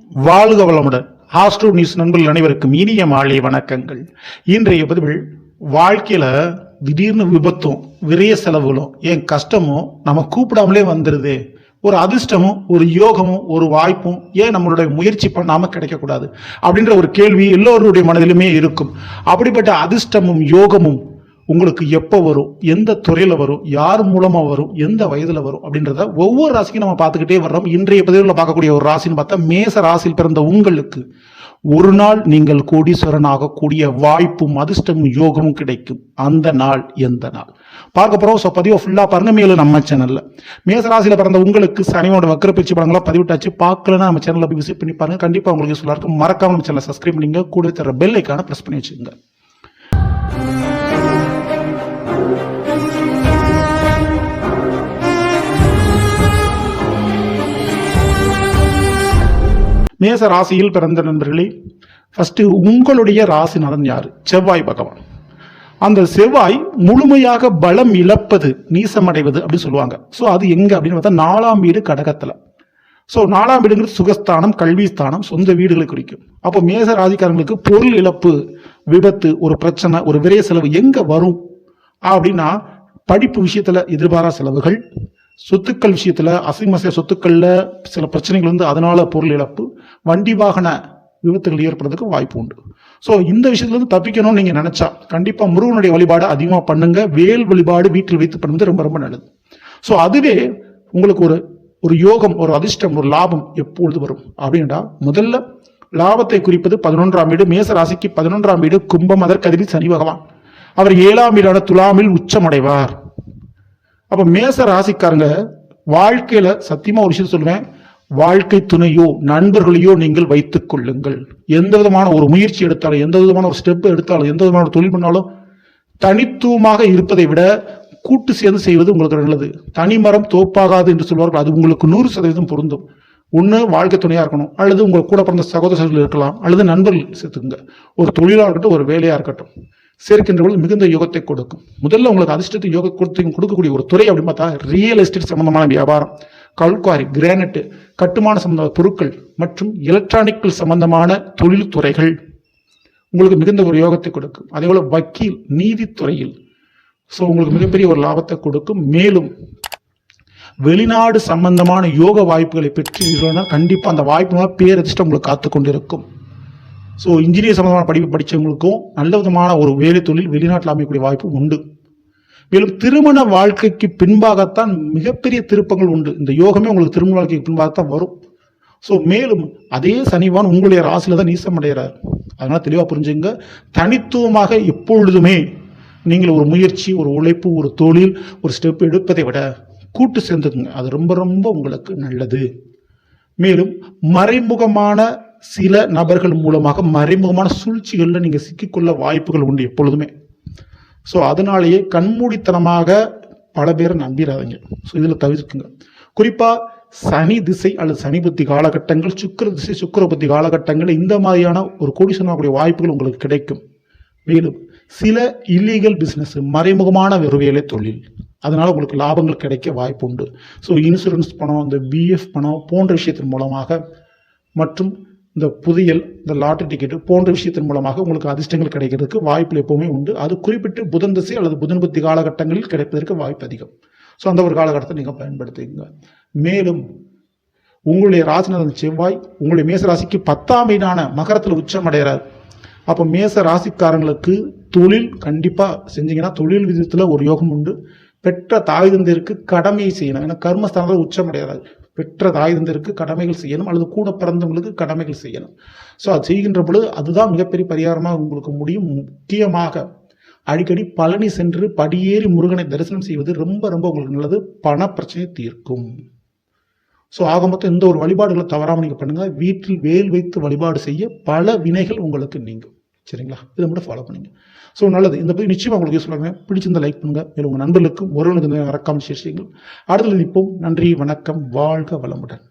வாழ்க வளமுடன். Astro news நண்பர்கள் அனைவருக்கும் இனிய மாலை வணக்கங்கள். இன்றைய பதிவில் வாழ்க்கையில திடீர்னு விபத்தும் விரைய செலவுகளும் என் கஷ்டமும் நம்ம கூப்பிடாமலே வந்துடுது ஒரு அதிர்ஷ்டமும் ஒரு யோகமும் ஒரு வாய்ப்பும் ஏன் நம்மளுடைய முயற்சி பண்ணாமல் கிடைக்கக்கூடாது? அப்படின்ற ஒரு கேள்வி எல்லோருடைய மனதிலுமே இருக்கும். அப்படிப்பட்ட அதிர்ஷ்டமும் யோகமும் உங்களுக்கு எப்போ வரும்? எந்த துறையில் வரும்? யார் மூலமாக வரும்? எந்த வயதில் வரும்? அப்படின்றத ஒவ்வொரு ராசிக்கும் நம்ம பார்த்துக்கிட்டே வர்றோம். இன்றைய பதிவில் பார்க்கக்கூடிய ஒரு ராசின்னு பார்த்தா மேச ராசியில் பிறந்த உங்களுக்கு ஒரு நாள் நீங்கள் கோடீஸ்வரன் ஆகக்கூடிய வாய்ப்பும் அதிர்ஷ்டமும் யோகமும் கிடைக்கும். அந்த நாள் எந்த நாள்? பார்க்க போகிறோம் ஸோ பதிவை ஃபுல்லாக பாருங்க. மேலும் நம்ம சேனலில் மேச ராசியில் பிறந்த உங்களுக்கு சனியோட வக்கர பயிற்சி படங்களா பதிவிட்டாச்சு. பார்க்கலன்னா நம்ம சேனலில் போய் விசிட் பண்ணி பாருங்க. கண்டிப்பாக உங்களுக்கு யூஸ்ஃபுல்லாக இருக்கும். மறக்காம நம்ம சேனலை சப்ஸ்கிரைப் பண்ணிங்க கூட தர பெல் ஐக்கான ப்ரெஸ் பண்ணி வச்சுக்கோங்க. மேச ராசியில் பிறந்த நண்பர்களே ஃபஸ்ட்டு உங்களுடைய ராசிநாதன் யார்? செவ்வாய் பகவான். அந்த செவ்வாய் முழுமையாக பலம் இழப்பது நீசமடைவது அப்படின்னு சொல்லுவாங்க. ஸோ அது எங்கே அப்படின்னு பார்த்தா நாலாம் வீடு கடகத்தில். ஸோ நாலாம் வீடுங்கிறது சுகஸ்தானம் கல்வி ஸ்தானம் சொந்த வீடுகளை குறிக்கும். அப்போ மேச ராசிக்காரங்களுக்கு பொருள் இழப்பு விபத்து ஒரு பிரச்சனை ஒரு விரைய செலவு எங்கே வரும்? அப்படின்னா படிப்பு விஷயத்தில் எதிர்பாரா செலவுகள் சொத்துக்கள் விஷயத்துல அசைமசை சொத்துக்கள்ல சில பிரச்சனைகள் வந்து அதனால பொருள் இழப்பு வண்டி வாகன விபத்துகள் ஏற்படுறதுக்கு வாய்ப்பு உண்டு. ஸோ இந்த விஷயத்துல இருந்து தப்பிக்கணும்னு நீங்க நினைச்சா கண்டிப்பா முருகனுடைய வழிபாடு அதிகமா பண்ணுங்க. வேல் வழிபாடு வீட்டில் வைத்து பண்ணுறது ரொம்ப ரொம்ப நல்லது. ஸோ அதுவே உங்களுக்கு ஒரு ஒரு யோகம் ஒரு அதிர்ஷ்டம் ஒரு லாபம் எப்பொழுது வரும்? அப்படின்னா முதல்ல லாபத்தை குறிப்பது பதினொன்றாம் வீடு மேச ராசிக்கு பதினொன்றாம் வீடு கும்பம் அதற்கதிரி சனி பகவான். அவர் ஏழாம் வீடான துலாமில் உச்சமடைவார். அப்ப மேச ராசிக்காரங்க வாழ்க்கையில சத்தியமா ஒரு விஷயம் சொல்லுவேன் வாழ்க்கை துணையோ நண்பர்களையோ நீங்கள் வைத்துக் கொள்ளுங்கள். எந்த விதமான ஒரு முயற்சி எடுத்தாலும் எந்த விதமான ஒரு ஸ்டெப் எடுத்தாலும் எந்த விதமான தொழில் பண்ணாலும் தனித்துவமாக இருப்பதை விட கூட்டு சேர்ந்து செய்வது உங்களுக்கு நல்லது. தனிமரம் தோப்பாகாது என்று சொல்வார்கள் அது உங்களுக்கு நூறு சதவீதம் பொருந்தும். ஒன்று வாழ்க்கை துணையாக இருக்கணும் அல்லது உங்கள் கூட பிறந்த சகோதரர்கள் இருக்கலாம் அல்லது நண்பர்கள் சேர்த்துக்குங்க. ஒரு தொழிலாக இருக்கட்டும் ஒரு வேலையாக இருக்கட்டும். சேர்க்கின்ற பொழுது மிகுந்த யோகத்தை கொடுக்கும். முதல்ல உங்களுக்கு அதிர்ஷ்டத்தை யோக கொடுத்து கொடுக்கக்கூடிய ஒரு துறை அப்படின்னு பார்த்தா ரியல் எஸ்டேட் சம்பந்தமான வியாபாரம் கல்குவாரி கிரானைட்டு கட்டுமான சம்பந்த பொருட்கள் மற்றும் எலக்ட்ரானிக்கல் சம்பந்தமான தொழில் துறைகள் உங்களுக்கு மிகுந்த ஒரு யோகத்தை கொடுக்கும். அதே போல வக்கீல் நீதித்துறையில். ஸோ உங்களுக்கு மிகப்பெரிய ஒரு லாபத்தை கொடுக்கும். மேலும் வெளிநாடு சம்பந்தமான யோக வாய்ப்புகளை பெற்று கண்டிப்பாக அந்த வாய்ப்பு மூலம் பேரதிர்ஷ்டம் உங்களுக்கு காத்து கொண்டிருக்கும் ஸோ இன்ஜினியர் சம்பந்தமான படிப்பு படித்தவங்களுக்கும் நல்ல விதமான ஒரு வேலை தொழில் வெளிநாட்டில் அமைக்கக்கூடிய வாய்ப்பு உண்டு. மேலும் திருமண வாழ்க்கைக்கு பின்பாகத்தான் மிகப்பெரிய திருப்பங்கள் உண்டு. இந்த யோகமே உங்களுக்கு திருமண வாழ்க்கைக்கு பின்பாகத்தான் வரும். ஸோ மேலும் அதே சனிவான் உங்களுடைய ராசியில தான் நீசம் அடைகிறார். அதனால் தெளிவாக புரிஞ்சுங்க. தனித்துவமாக எப்பொழுதுமே நீங்கள் ஒரு முயற்சி ஒரு உழைப்பு ஒரு தொழில் ஒரு ஸ்டெப் எடுப்பதை விட கூட்டு சேர்ந்துக்குங்க. அது ரொம்ப ரொம்ப உங்களுக்கு நல்லது. மேலும் மறைமுகமான சில நபர்கள் மூலமாக மறைமுகமான சூழ்ச்சிகளில் நீங்கள் சிக்கிக்கொள்ள வாய்ப்புகள் உண்டு எப்பொழுதுமே. ஸோ அதனாலேயே கண்மூடித்தனமாக பல பேரை நம்பிடாதீங்க ஸோ இதில் தவிர்க்குங்க குறிப்பாக சனி திசை அல்லது சனி புத்தி காலகட்டங்கள் சுக்கிர திசை சுக்கர புத்தி காலகட்டங்கள் இந்த மாதிரியான ஒரு கோடீஸ்வரனாக்கூடிய வாய்ப்புகள் உங்களுக்கு கிடைக்கும். மேலும் சில இல்லீகல் பிஸ்னஸ் மறைமுகமான ஒரு வேலை தொழில் அதனால் உங்களுக்கு லாபங்கள் கிடைக்க வாய்ப்பு உண்டு ஸோ இன்சூரன்ஸ் பணம் இந்த பிஎஃப் பணம் போன்ற விஷயத்தின் மூலமாக மற்றும் இந்த புதியல் இந்த லாட்டரி டிக்கெட் போன்ற விஷயத்தின் மூலமாக உங்களுக்கு அதிர்ஷ்டங்கள் கிடைக்கிறதுக்கு வாய்ப்புகள் எப்பவுமே உண்டு. அது குறிப்பிட்டு புதன் திசை அல்லது புதன் புத்தி காலகட்டங்களில் கிடைப்பதற்கு வாய்ப்பு அதிகம். ஸோ அந்த ஒரு காலகட்டத்தை நீங்கள் பயன்படுத்திக்கங்க. மேலும் உங்களுடைய ராசிநாதன் செவ்வாய் உங்களுடைய மேச ராசிக்கு பத்தாம் வீடான மகரத்தில் உச்சம் அடைகிறார். அப்போ மேச ராசிக்காரங்களுக்கு தொழில் கண்டிப்பாக செஞ்சீங்கன்னா தொழில் விதத்தில் ஒரு யோகம் உண்டு. பெற்ற தாய் தந்தையருக்கு கடமையை செய்யணும். ஏன்னா கர்மஸ்தானத்தில் உச்சம் அடையாது பெற்ற தாய் கடமைகள் செய்யணும் அல்லது கூட பிறந்தவங்களுக்கு கடமைகள் செய்யணும். ஸோ அது செய்கின்ற பொழுது அதுதான் மிகப்பெரிய பரிகாரமாக உங்களுக்கு முடியும். முக்கியமாக அடிக்கடி பழனி சென்று படியேறி முருகனை தரிசனம் செய்வது ரொம்ப ரொம்ப உங்களுக்கு நல்லது. பண பிரச்சனை தீர்க்கும். ஸோ ஆக மொத்தம் இந்த ஒரு வழிபாடுகளை தவறாமல் நீங்கள் பண்ணுங்கள் வீட்டில் வேல் வைத்து வழிபாடு செய்ய பல வினைகள் உங்களுக்கு நீங்கும். சரிங்களா? இதை மட்டும் ஃபாலோ பண்ணுங்க. ஸோ நல்லது. இந்த பற்றி நிச்சயமாக உங்களுக்கு யூஸ் பண்ணுங்க பிடிச்சிருந்த லைக் பண்ணுங்கள் மேலும் உங்கள் நண்பர்களுக்கும் ஒருவனுக்கு மறக்காமல் ஷேர் செய்யுங்கள். அடுத்தது நிற்போம் நன்றி வணக்கம். வாழ்க வளமுடன்.